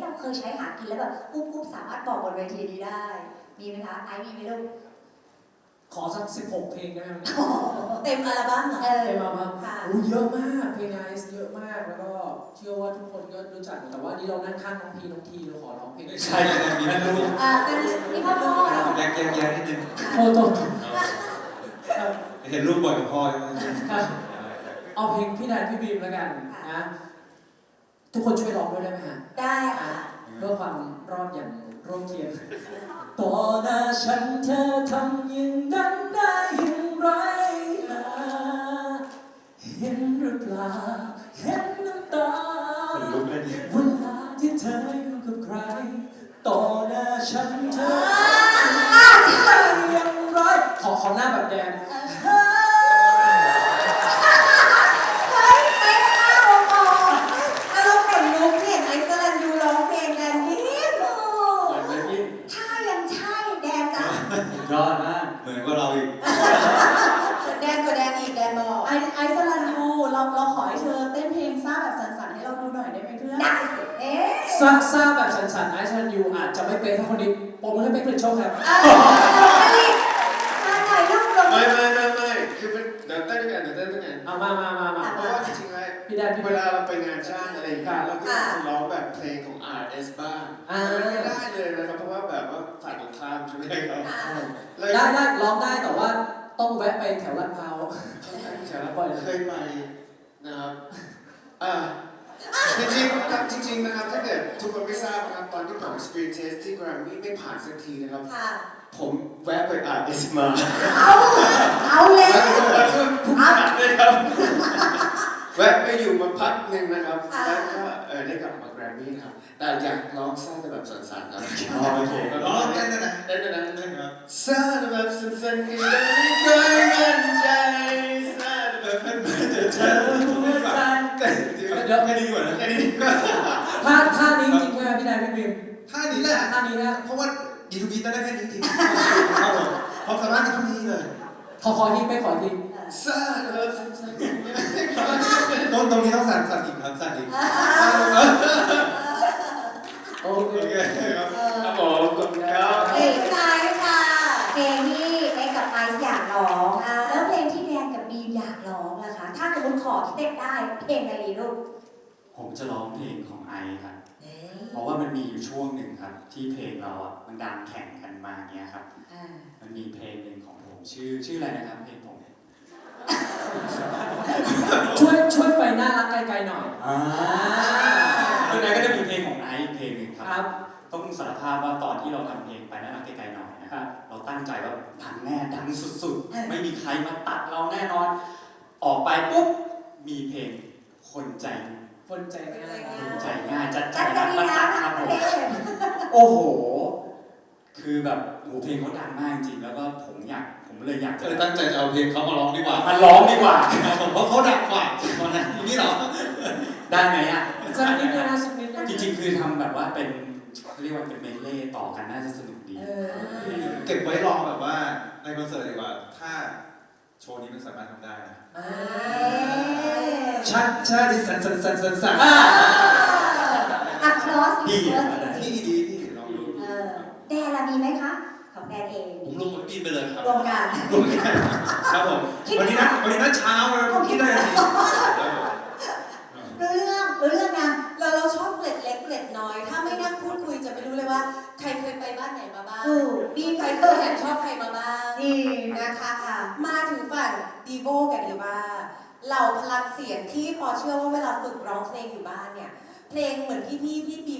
ที่เราเคยใช้หากินแล้วแบบปุ๊บปุ๊บสามารถบอกบนเวทีนี้ได้ มีไหมคะไอซ์มีไหมลูกขอสัก 16 เพลงได้ไหมเต็มอัลบั้มเหรอเออเพลงมาบ้างค่ะโอ้เยอะมากเพลงไอซ์เยอะมากแล้วก็เชื่อว่าทุกคนก็รู้จักแต่ว่านี่เรานั่งข้างน้องพีน้องทีเราขอร้องเพลงใช่ครับมีแม่ลูกอ่าเป็นนี่พ่อพ่อเหรอแยกแยกแยกนิดนึงโทษโทษครับเห็นลูกบ่อยกับพ่อใช่ไหมครับเอาเพลงพี่แดนพี่บีมแล้วกันนะ ทุกคนช่วยร้องด้วยได้ไหมฮะได้ค่ะเพื่อความรอดอย่างร่มเทียมต่อหน้าฉันเธอทำอย่างนั้นได้อย่างไรล่ะเห็นหรือเปล่าเห็นน้ำตาคนลุกเลยเนี่ยเวลาที่เธออยู่กับใคร ต่อหน้าฉันเธอได้อย่างไรขอขอหน้าแบบแดน เฮ้ยเป๊ะมากโอ้โห แล้วเราขนลุกที่เห็นไอซ์สลันยูร้องเพลงกันนี่ โอ้ เหมือนเลยพี่ ถ้ายังใช่แดนจ้ะ ยอดมากเหมือนกับเราอีก แดนกว่าแดนอีกแดนบอกไอไอซ์สลันยูเราเราขอให้เธอเต้นเพลงซ่าแบบสันๆให้เราดูหน่อยได้ไหมเพื่อนได้สิเอ๊ะ ซาซาแบบสันๆไอชันยูอาจจะไม่เป๊ะเท่าคนนี้ผมไม่ให้เป๊ะเป็นโชคครับ เออ งอะไรอย่างเงี้ยเราก็จะร้องแบบเพลงของ RS บ้างอ่า มันไม่ได้เลยนะครับเพราะว่าแบบว่าฝ่ายตรงข้ามใช่ไหมครับแล้วได้ได้ร้องได้แต่ว่าต้องแวะไปแถวลาดพร้าวแถวละเคยไปนะครับอ่าจริงๆจริงๆนะครับถ้าเกิดทุกคนไม่ทราบนะครับตอนที่ผม screen test ที่ Grammy ไม่ผ่านสักทีนะครับ ค่ะ ผมแวะไป RS มา เอาเอาเลย แวะไปทุกผ่านเลยครับ แวะ ไปอยู่มาพักหนึ่งนะครับแล้วก็เออได้กลับมาแกรมมี่นะครับ แต่อยากร้องซ่าแบบสันๆครับอ๋อโอเคร้องเต้นด้วยนะเต้นด้วยนะเต้นครับซ่าแบบสันๆที่เราไม่เคยมั่นใจซ่าแบบเพื่อนๆจะเจอหัวใจเต้นเดี๋ยวแค่นี้ดีกว่านะแค่นี้ก็ท่าท่านี้จริงไหมพี่แดนพี่บิมท่านี้แหละท่านี้นะเพราะว่าดีทูบีเต้นได้แค่นี้จริงๆครับผมความสามารถในเท่านี้เลยขอขอทีไปขอทีซ่าแบบสันๆที่เราไม่เคย ตรงตรงนี้ต้องสั่นสั่นอีกครับสั่นอีก โอเค โอเคครับ ครับผมขอบคุณครับ เพลง ใช่ค่ะ เพลงที่เป๊กกับไอซ์อยากร้อง แล้วเพลงที่แดนกับบีมอยากร้อง นะคะ ถ้าสมมติขอที่เป๊กได้เพลงอะไรดีลูกผมจะร้องเพลงของไอครับเพราะว่ามันมีอยู่ช่วงหนึ่งครับ ที่เพลงเราอะมันดังแข่งกันมาเงี้ยครับมันมีเพลงหนึ่งของผมชื่อชื่ออะไรนะครับเพลงผมช่วยช่วยไปน่ารักไกลๆหน่อย อ่าแล้วนั้นก็จะมีเพลงของไอซ์เพลงหนึ่งคครัรับ บ ต้องสารภาพว่าตอนที่เราทำเพลงไปน่ารักไกลๆหน่อยนะครับ เราตั้งใจว่าดังแน่ดังสุดๆ ไม่มีใครมาตัดเราแน่นอน ออกไปปุ๊บมีเพลงคนใจคนใจง่ายคนใจง่ายจัดใจจัดรักะกดีรักนะครับผมเพลงโอ้โห คือแบบโหเพลงเขาดังมากจริงแล้วก็ผมอยากผมเลยอยากก็จะเลยตั้งใจจะเอาเพลงเขามาร้องดีกว่ามาร้องดีกว่าเพราะเขาดังกว่าตอนนั้นอย่างนี้เหรอได้ไหมอะสักนิดนึงนะสักนิดนึงจริงๆ คือทำแบบว่าเป็นเขาเรียกว่าเป็นเมดเล่ต่อกันน่าจะสนุกดีเก็บไว้รองแบบว่าในคอนเสิร์ตดีกว่า ถ้า โชว์นี้มันสามารถทำได้นะชัดชาดิสันสันสันสันสันอัพคลอสดีอะที่ดีที่ลองดูเออแดนละมีไหมคะ ของแดนเองผมลงกับพี่ไปเลยครับ รวมกันลงกันครับผมวันนี้นะวันนี้นะเช้าเลยผมคิดได้ทันทีครับผมรู้เรื่องรู้เรื่องนะเราเราชอบเกล็ดเล็กเกล็ดน้อย ถ้าไม่นั่งพูดคุยจะไม่รู้เลยว่า ใครเคยไปบ้านไหนมาบ้างเออบีมีมใคใครรเคเคยยแอบชอบใครมาบ้างดีนะคะค่ะมา ดีโบกับดีว่าเหล่าพลังเสียงที่พอเชื่อว่าเวลาฝึกร้องเพลงอยู่บ้านเนี่ย เพลงเหมือนพี่พี่พี่บี